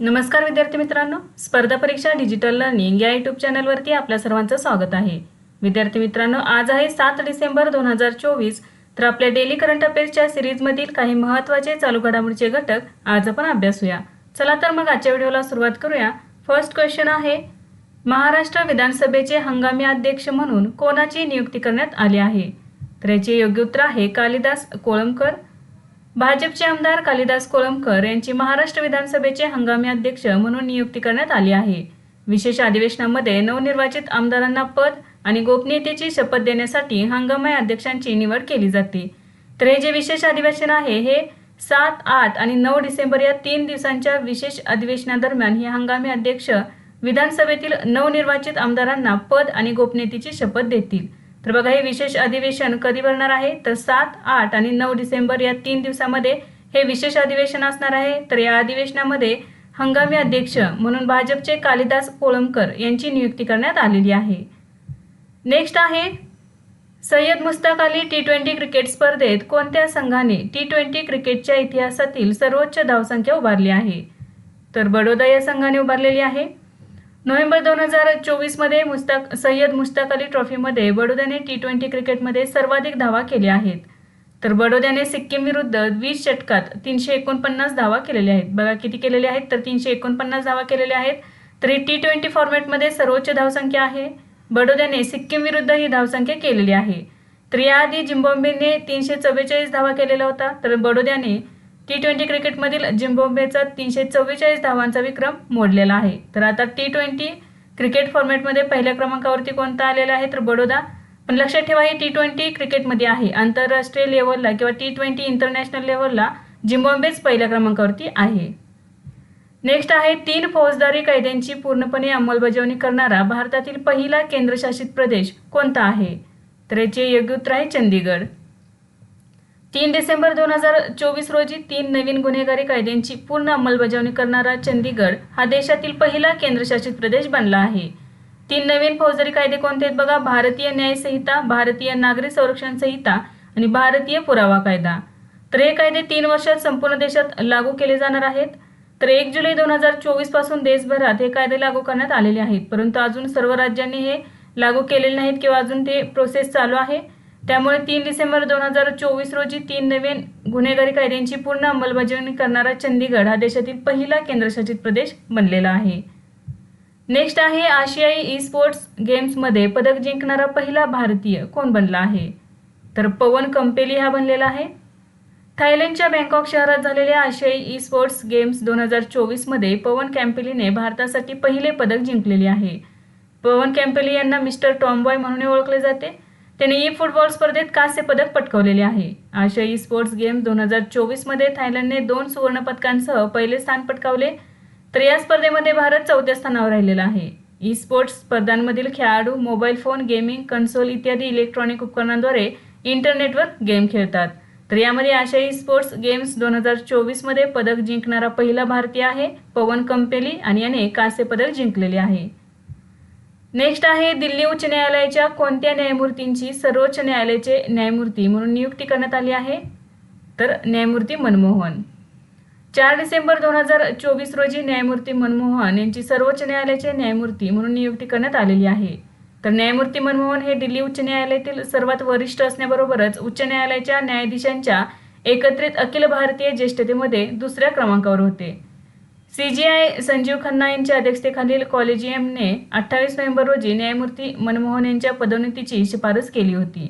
नमस्कार विद्यार्थी मित्रांनो. स्पर्धा परीक्षा डिजिटल लर्निंग या यूट्यूब चॅनलवरती आपल्या सर्वांचं स्वागत आहे. विद्यार्थी मित्रांनो आज आहे सात डिसेंबर दोन हजार चोवीस. तर आपल्या डेली करंट अफेअर्सच्या सिरीजमधील काही महत्त्वाचे चालू घडामोडीचे घटक आज आपण अभ्यासूया. चला तर मग आजच्या व्हिडिओला सुरुवात करूया. फर्स्ट क्वेश्चन आहे महाराष्ट्र विधानसभेचे हंगामी अध्यक्ष म्हणून कोणाची नियुक्ती करण्यात आली आहे? तर याचे योग्य उत्तर आहे कालिदास कोळंबकर भाजपचे आमदार कालिदास कोळंबकर यांची महाराष्ट्र विधानसभेचे हंगामी अध्यक्ष म्हणून नियुक्ती करण्यात आली आहे. विशेष अधिवेशनामध्ये नवनिर्वाचित आमदारांना पद आणि गोपनीयतेची शपथ देण्यासाठी हंगामी अध्यक्षांची निवड केली जाते. तर हे जे विशेष अधिवेशन आहे हे सात आठ आणि नऊ डिसेंबर या तीन दिवसांच्या विशेष अधिवेशनादरम्यान हे हंगामी अध्यक्ष विधानसभेतील नवनिर्वाचित आमदारांना पद आणि गोपनीयतेची शपथ देतील. तर बघा हे विशेष अधिवेशन कधी भरणार आहे? तर सात आठ आणि नऊ डिसेंबर या तीन दिवसामध्ये हे विशेष अधिवेशन असणार आहे. तर या अधिवेशनामध्ये हंगामी अध्यक्ष म्हणून भाजपचे कालिदास कोळंबकर यांची नियुक्ती करण्यात आलेली आहे. नेक्स्ट आहे Syed Mushtaq Ali T twenty cricket स्पर्धेत कोणत्या संघाने टी ट्वेंटी क्रिकेटच्या इतिहासातील सर्वोच्च धावसंख्या उभारली आहे? तर बडोदा या संघाने उभारलेली आहे. नोव्हेंबर दोन हजार चोवीसमध्ये मुस्ताक सय्यद मुस्ताक अली ट्रॉफीमध्ये बडोद्याने टी ट्वेंटी क्रिकेटमध्ये सर्वाधिक धावा केल्या आहेत. तर बडोद्याने सिक्कीम विरुद्ध वीस षटकात तीनशे एकोणपन्नास धावा केलेल्या आहेत. बघा किती केलेल्या आहेत? तर तीनशे एकोणपन्नास धावा केलेल्या आहेत. तर ही टी ट्वेंटी फॉर्मॅटमध्ये सर्वोच्च धावसंख्या आहे. बडोद्याने सिक्कीम विरुद्ध ही धावसंख्या केलेली आहे. तर याआधी झिम्बाब्वेने तीनशे चव्वेचाळीस धावा केलेला होता. तर बडोद्याने टी ट्वेंटी क्रिकेटमधील झिम्बाब्वेचा तीनशे चव्वेचाळीस धावांचा विक्रम मोडलेला आहे. तर आता टी ट्वेंटी क्रिकेट फॉर्मॅटमध्ये पहिल्या क्रमांकावरती कोणता आलेला आहे? तर बडोदा. पण लक्षात ठेवा ही टी ट्वेंटी क्रिकेटमध्ये आहे. आंतरराष्ट्रीय लेवलला किंवा टी ट्वेंटी इंटरनॅशनल लेवलला झिम्बाब्वेच पहिल्या क्रमांकावरती आहे. नेक्स्ट आहे तीन फौजदारी कायद्यांची पूर्णपणे अंमलबजावणी करणारा भारतातील पहिला केंद्रशासित प्रदेश कोणता आहे? तर याचे योग्य उत्तर आहे चंदीगड तीन डिसेंबर दोन हजार चोवीस रोजी तीन नवीन गुन्हेगारी कायद्यांची पूर्ण अंमलबजावणी करणारा चंदीगड हा देशातील पहिला केंद्रशासित प्रदेश बनला आहे. तीन नवीन फौजदारी कायदे कोणते आहेत बघा? भारतीय न्याय संहिता भारतीय नागरी संरक्षण संहिता आणि भारतीय पुरावा कायदा. तर हे कायदे तीन वर्षात संपूर्ण देशात लागू केले जाणार आहेत. तर एक जुलै दोन हजार चोवीसपासून देशभरात हे कायदे लागू करण्यात आलेले आहेत. परंतु अजून सर्व राज्यांनी हे लागू केलेले नाहीत किंवा अजून ते प्रोसेस चालू आहे. त्यामुळे तीन डिसेंबर दोन हजार चोवीस रोजी तीन नवीन गुन्हेगारी कायद्यांची पूर्ण अंमलबजावणी करणारा चंदीगड हा देशातील पहिला केंद्रशासित प्रदेश बनलेला आहे. नेक्स्ट आहे आशियाई ई स्पोर्ट्स गेम्समध्ये पदक जिंकणारा पहिला भारतीय कोण बनला आहे? तर पवन कंपेली हा बनलेला आहे. थायलंडच्या बँकॉक शहरात झालेल्या आशियाई ई स्पोर्ट्स गेम्स दोन हजार चोवीसमध्ये पवन कॅम्पेलीने भारतासाठी पहिले पदक जिंकलेले आहे. पवन कॅम्पेली यांना मिस्टर टॉमबॉय म्हणून ओळखले जाते. त्याने ई फुटबॉल स्पर्धेत कांस्य पदक पटकावलेले आहे. आशियाई स्पोर्ट्स गेम्स दोन हजार चोवीसमध्ये थायलंडने दोन सुवर्ण पदकांसह पहिले स्थान पटकावले तर या स्पर्धेमध्ये भारत चौथ्या स्थानावर राहिलेला आहे. ई स्पोर्ट्स स्पर्धांमधील खेळाडू मोबाईल फोन गेमिंग कन्सोल इत्यादी इलेक्ट्रॉनिक उपकरणांद्वारे इंटरनेटवर गेम खेळतात. तर यामध्ये आशियाई स्पोर्ट्स गेम्स दोन हजार चोवीसमध्ये पदक जिंकणारा पहिला भारतीय आहे पवन कंपेली आणि याने कांस्य पदक जिंकलेले आहे. नेक्स्ट आहे दिल्ली उच्च न्यायालयाच्या कोणत्या न्यायमूर्तींची सर्वोच्च न्यायालयाचे न्यायमूर्ती म्हणून नियुक्ती करण्यात आली आहे? तर न्यायमूर्ती मनमोहन. चार डिसेंबर दोन हजार चोवीस रोजी न्यायमूर्ती मनमोहन यांची सर्वोच्च न्यायालयाचे न्यायमूर्ती म्हणून नियुक्ती करण्यात आलेली आहे. तर न्यायमूर्ती मनमोहन हे दिल्ली उच्च न्यायालयातील सर्वात वरिष्ठ असण्याबरोबरच उच्च न्यायालयाच्या न्यायाधीशांच्या एकत्रित अखिल भारतीय ज्येष्ठतेमध्ये दुसऱ्या क्रमांकावर होते. सीजीआय संजीव खन्ना यांच्या अध्यक्षतेखालील कॉलेजियमने अठ्ठावीस नोव्हेंबर रोजी न्यायमूर्ती मनमोहन यांच्या पदोन्नतीची शिफारस केली होती.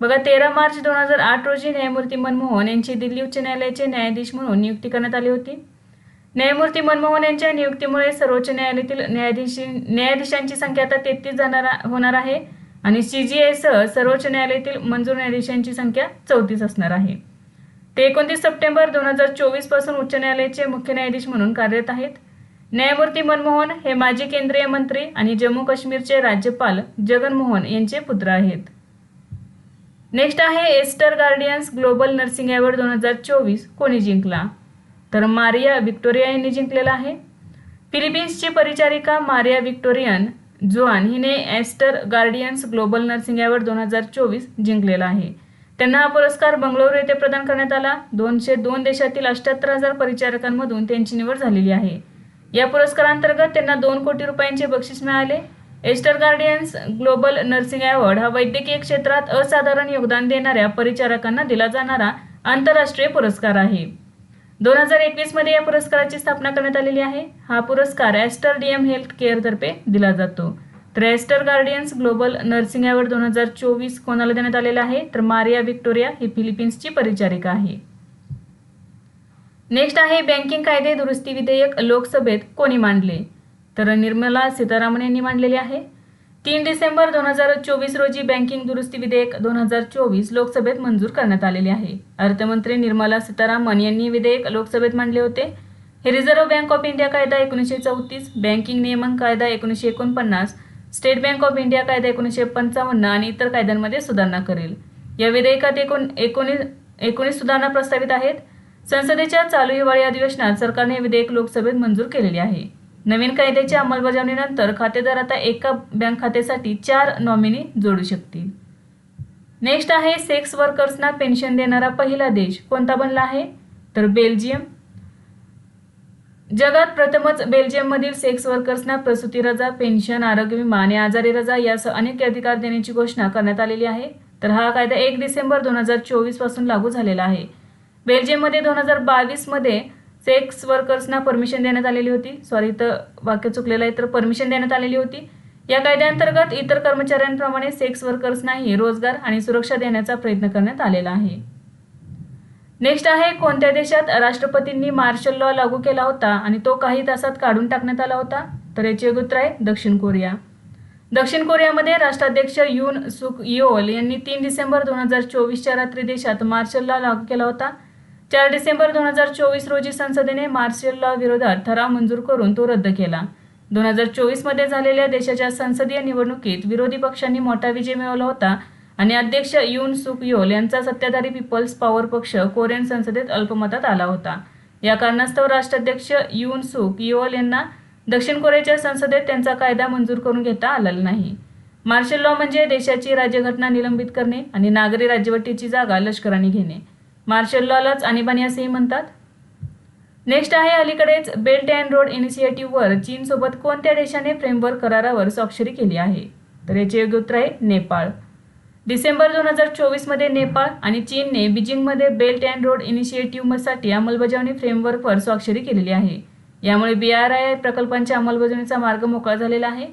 बघा तेरा मार्च दोन हजार आठ रोजी न्यायमूर्ती मनमोहन यांची दिल्ली उच्च न्यायालयाचे न्यायाधीश म्हणून नियुक्ती करण्यात आली होती. न्यायमूर्ती मनमोहन यांच्या नियुक्तीमुळे सर्वोच्च न्यायालयातील न्यायाधीश न्यायाधीशांची संख्या आता तेहतीस जाणार होणार आहे आणि सी जी आयसह सर्वोच्च न्यायालयातील मंजूर न्यायाधीशांची संख्या चौतीस असणार आहे. ते एकोणतीस सप्टेंबर दोन हजार चोवीसपासून उच्च न्यायालयाचे मुख्य न्यायाधीश म्हणून कार्यरत आहेत. न्यायमूर्ती मनमोहन हे माजी केंद्रीय मंत्री आणि जम्मू काश्मीरचे राज्यपाल जगनमोहन यांचे पुत्र आहेत. नेक्स्ट आहे Aster guardians global nursing award दोन हजार चोवीस कोणी जिंकला? तर मारिया विक्टोरिया यांनी जिंकलेला आहे. फिलिपिन्सची परिचारिका मारिया विक्टोरियन जुआन हिने Aster guardians global nursing award दोन हजार चोवीस जिंकलेला आहे. त्यांना हा पुरस्कार बंगळुरू येथे प्रदान करण्यात आला. दोनशे दोन देशातील अष्ट्याहत्तर हजार परिचारकांमधून त्यांची निवड झालेली आहे. या पुरस्कारांतर्गत त्यांना दोन कोटी रुपयांचे बक्षीस मिळाले. Aster guardians global nursing award हा वैद्यकीय क्षेत्रात असाधारण योगदान देणाऱ्या परिचारकांना दिला जाणारा आंतरराष्ट्रीय पुरस्कार आहे. दोन हजार एकवीसमध्ये या पुरस्काराची स्थापना करण्यात आलेली आहे. हा पुरस्कार ॲस्टर डी एम हेल्थ केअरतर्फे दिला जातो. तर गार्डियन्स ग्लोबल नर्सिंग अवॉर्ड दोन हजार चोवीस कोणाला देण्यात आलेला आहे? तर मारिया विक्टोरिया ही फिलिपिन्सची परिचारिका आहे. नेक्स्ट आहे बँकिंग कायदे दुरुस्ती विधेयक लोकसभेत कोणी मांडले? तर निर्मला सीतारामन यांनी मांडलेले आहे. तीन डिसेंबर दोन हजार चोवीस रोजी बँकिंग दुरुस्ती विधेयक दोन हजार चोवीस लोकसभेत मंजूर करण्यात आलेले आहे. अर्थमंत्री निर्मला सीतारामन यांनी विधेयक लोकसभेत मांडले होते. हे रिझर्व्ह बँक ऑफ इंडिया कायदा एकोणीसशे चौतीस बँकिंग नियमन कायदा एकोणीसशे एकोणपन्नास स्टेट बँक ऑफ इंडिया कायदा एकोणीसशे पंचावन्न आणि इतर कायद्यांमध्ये सुधारणा करेल. या विधेयकात एकूण एकोणीस एकोणीस सुधारणा प्रस्तावित आहेत. संसदेच्या चालू हिवाळी अधिवेशनात सरकारने हे विधेयक लोकसभेत मंजूर केलेले आहे. नवीन कायद्याच्या अंमलबजावणीनंतर खातेदार आता एका बँक खात्यासाठी चार नॉमिनी जोडू शकतील. नेक्स्ट आहे सेक्स वर्कर्सना पेन्शन देणारा पहिला देश कोणता बनला आहे? तर बेल्जियम जगात प्रथमच बेल्जियममधील सेक्स वर्कर्सना प्रसूती रजा पेन्शन आरोग्य विमा आणि आजारी रजा यासह अनेक अधिकार देण्याची घोषणा करण्यात आलेली आहे. तर हा कायदा एक डिसेंबर दोन हजार चोवीसपासून लागू झालेला आहे. बेल्जियममध्ये दोन हजार बावीसमध्ये सेक्स वर्कर्सना परमिशन देण्यात आलेली होती. सॉरी तर वाक्य चुकलेलं आहे तर परमिशन देण्यात आलेली होती. या कायद्याअंतर्गत इतर कर्मचाऱ्यांप्रमाणे सेक्स वर्कर्सनाही रोजगार आणि सुरक्षा देण्याचा प्रयत्न करण्यात आलेला आहे. नेक्स्ट आहे कोणत्या देशात राष्ट्रपतींनी मार्शल लॉ लागू केला होता आणि तो काही तासात काढून टाकण्यात आला होता? तर याचे उत्तर आहे दक्षिण कोरिया. दक्षिण कोरियामध्ये राष्ट्राध्यक्ष युन सुक योल यांनी तीन डिसेंबर दोन हजार चोवीसच्या रात्री देशात मार्शल लॉ लागू केला होता. चार डिसेंबर दोन हजार चोवीस रोजी संसदेने मार्शल लॉ विरोधात ठराव मंजूर करून तो रद्द केला. दोन हजार चोवीसमध्ये झालेल्या देशाच्या संसदीय निवडणुकीत विरोधी पक्षांनी मोठा विजय मिळवला होता. आणि अध्यक्ष युन सुक योल यांचा सत्ताधारी पीपल्स पॉवर पक्ष कोरियन संसदेत अल्पमतात आला होता. या कारणास्तव राष्ट्राध्यक्ष युन सुक योल यांना दक्षिण कोरियाच्या संसदेत त्यांचा कायदा मंजूर करून घेता आलेला नाही. मार्शल लॉ म्हणजे देशाची राज्यघटना निलंबित करणे आणि नागरी राज्यवटीची जागा लष्कराने घेणे. मार्शल लॉलाच आणीबाणी असेही म्हणतात. नेक्स्ट आहे अलीकडेच बेल्ट अँड रोड इनिशिएटिव्हवर चीनसोबत कोणत्या देशाने फ्रेमवर्क करारावर स्वाक्षरी केली आहे? तर याचे योग्य उत्तर आहे नेपाळ. डिसेंबर दोन हजार चोवीसमध्ये नेपाळ आणि चीनने बीजिंगमध्ये बेल्ट अँड रोड इनिशिएटिव्हसाठी अंमलबजावणी फ्रेमवर्कवर स्वाक्षरी केलेली आहे. यामुळे बी आर आय प्रकल्पांच्या अंमलबजावणीचा मार्ग मोकळा झालेला आहे.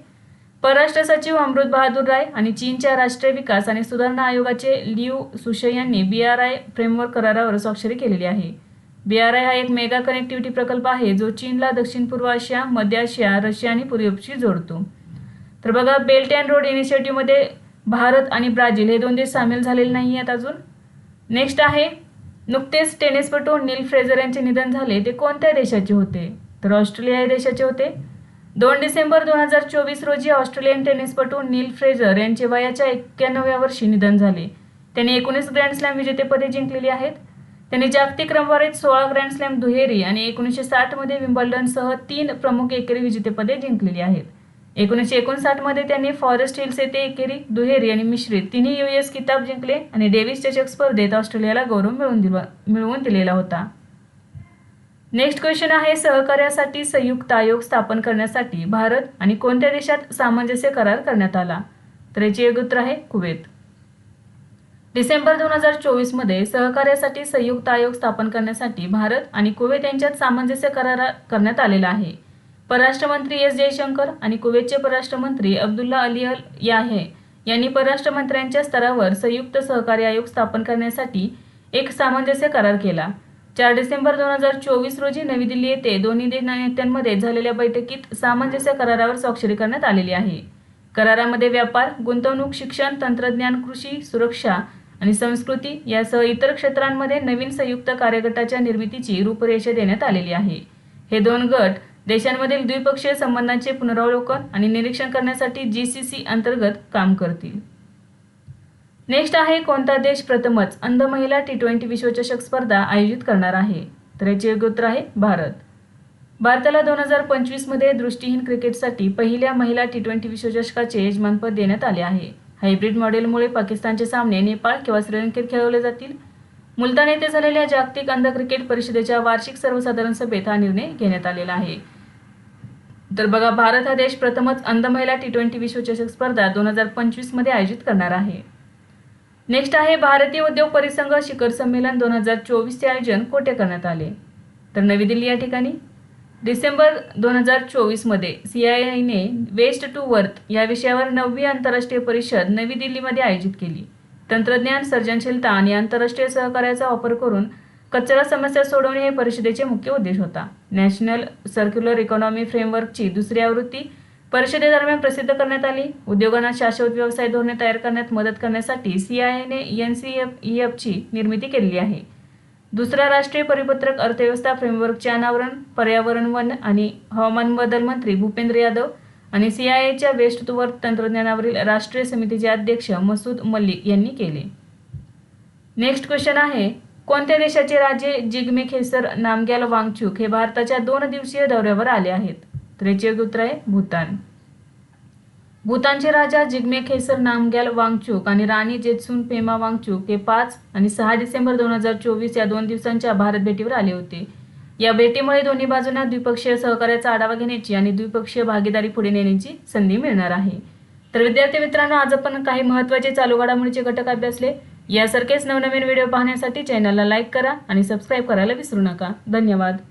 परराष्ट्र सचिव अमृत बहादूर राय आणि चीनच्या राष्ट्रीय विकास आणि सुधारणा आयोगाचे लिव सुशे यांनी बी आर आय फ्रेमवर्क करारावर स्वाक्षरी केलेली आहे. बी आर आय हा एक मेगा कनेक्टिव्हिटी प्रकल्प आहे जो चीनला दक्षिण पूर्व आशिया मध्य आशिया रशिया आणि पूर्वशी जोडतो. तर बघा बेल्ट अँड रोड इनिशिएटिव्हमध्ये भारत आणि ब्राझील हे दोन देश सामील झालेले नाही आहेत अजून. नेक्स्ट आहे नुकतेच टेनिसपटू नील फ्रेझर यांचे निधन झाले. ते कोणत्या देशाचे होते? तर ऑस्ट्रेलिया या देशाचे होते. दोन डिसेंबर दोन हजार चोवीस रोजी ऑस्ट्रेलियन टेनिसपटू नील फ्रेझर यांचे वयाच्या एक्क्याण्णव्या वर्षी निधन झाले. त्यांनी एकोणीस ग्रँड स्लॅम विजेतेपदे जिंकलेली आहेत. त्यांनी जागतिक क्रमवारीत सोळा ग्रँड स्लॅम दुहेरी आणि एकोणीसशे साठमध्ये विम्बल्डनसह तीन प्रमुख एकेरी विजेतेपदे जिंकलेली आहेत. एकोणीसशे एकोणसाठमध्ये त्यांनी फॉरेस्ट हिल्स येथे एकेरी दुहेरी आणि मिश्रित तिन्ही यू एस किताब जिंकले आणि डेव्हिस चषक स्पर्धेत ऑस्ट्रेलियाला गौरव मिळवून दिला मिळवून दिलेला होता. नेक्स्ट क्वेश्चन आहे सहकार्यासाठी संयुक्त आयोग स्थापन करण्यासाठी भारत आणि कोणत्या देशात सामंजस्य करार करण्यात आला? तर याचे एक उत्तर आहे कुवेत. डिसेंबर दोन हजार चोवीसमध्ये सहकार्यासाठी संयुक्त आयोग स्थापन करण्यासाठी भारत आणि कुवेत यांच्यात सामंजस्य करार करण्यात आलेला आहे. परराष्ट्रमंत्री एस जयशंकर आणि कुवेतचे परराष्ट्रमंत्री अब्दुल्ला अली अल याहे यांनी परराष्ट्रमंत्र्यांच्या स्तरावर संयुक्त सहकार्य आयोग स्थापन करण्यासाठी एक सामंजस्य करार केला. चार डिसेंबर दोन हजार चोवीस रोजी नवी दिल्ली येथे दोन्ही नेत्यांमध्ये झालेल्या बैठकीत सामंजस्य करारावर स्वाक्षरी करण्यात आलेली आहे. करारामध्ये व्यापार गुंतवणूक शिक्षण तंत्रज्ञान कृषी सुरक्षा आणि संस्कृती यासह इतर क्षेत्रांमध्ये नवीन संयुक्त कार्यगटाच्या निर्मितीची रूपरेषा देण्यात आलेली आहे. हे दोन गट देशांमधील द्विपक्षीय संबंधांचे पुनरावलोकन आणि निरीक्षण करण्यासाठी जी सी सी अंतर्गत काम करतील. नेक्स्ट आहे कोणता देश प्रथमच अंध महिला टी ट्वेंटी विश्वचषक स्पर्धा आयोजित करणार आहे? तर याचे योग्य उत्तर आहे भारत. भारताला दोन हजार पंचवीसमध्ये दृष्टीहीन क्रिकेटसाठी पहिल्या महिला टी ट्वेंटी विश्वचषकाचे यजमानपद देण्यात आले आहे. हायब्रिड मॉडेलमुळे पाकिस्तानचे सामने नेपाळ किंवा श्रीलंकेत खेळवले जातील. मुलतान येथे झालेल्या जागतिक अंध क्रिकेट परिषदेच्या वार्षिक सर्वसाधारण सभेत हा निर्णय घेण्यात आलेला आहे. तर बघा भारत हा देश प्रथमच अंध महिला टी ट्वेंटी विश्वचषक स्पर्धा दोन हजार पंचवीसमध्ये आयोजित करणार आहे. नेक्स्ट आहे भारतीय उद्योग परिसंघ शिखर संमेलन दोन हजार चोवीसचे आयोजन कोठे करण्यात आले? तर नवी दिल्ली या ठिकाणी. डिसेंबर दोन हजार चोवीसमध्ये सी आय आयने वेस्ट टू वर्थ या विषयावर नववी आंतरराष्ट्रीय परिषद नवी दिल्लीमध्ये आयोजित केली. तंत्रज्ञान सर्जनशीलता आणि आंतरराष्ट्रीय सहकार्याचा वापर करून कचरा समस्या सोडवणे हे परिषदेचे मुख्य उद्देश होता. नॅशनल सर्क्युलर इकॉनॉमी फ्रेमवर्कची दुसरी आवृत्ती परिषदेदरम्यान प्रसिद्ध करण्यात आली. उद्योगांना शाश्वत व्यवसाय धोरणे तयार करण्यात मदत करण्यासाठी सी आयने एन सी एफ ई एफची निर्मिती केलेली आहे. दुसरा राष्ट्रीय परिपत्रक अर्थव्यवस्था फ्रेमवर्कचे अनावरण पर्यावरण वन आणि हवामान बदल मंत्री भूपेंद्र यादव आणि सी आय एच्या वेस्ट तुवर तंत्रज्ञानावरील राष्ट्रीय समितीचे अध्यक्ष मसूद मल्लिक यांनी केले. नेक्स्ट क्वेश्चन आहे कोणत्या देशाचे राजे जिग्मे खेसर नामग्याल वांगचुक हे भारताच्या दोन दिवसीय दौऱ्यावर आले आहेत? तर याचे उत्तर आहे भूतान. भूतानचे राजा जिग्मे खेसर नामग्याल वांगचुक आणि राणी जेत्सून पेमा वांगचूक हे पाच आणि सहा डिसेंबर दोन हजार चोवीस या दोन दिवसांच्या भारत भेटीवर आले होते. या भेटीमुळे दोन्ही बाजूंना द्विपक्षीय सहकार्याचा आढावा घेण्याची आणि द्विपक्षीय भागीदारी पुढे नेण्याची संधी मिळणार आहे. तर विद्यार्थी मित्रांनो आज आपण काही महत्त्वाचे चालू घडामोडीचे घटक अभ्यासले. यासारखेच नवनवीन व्हिडिओ पाहण्यासाठी चॅनलला लाईक करा आणि सबस्क्राईब करायला विसरू नका. धन्यवाद.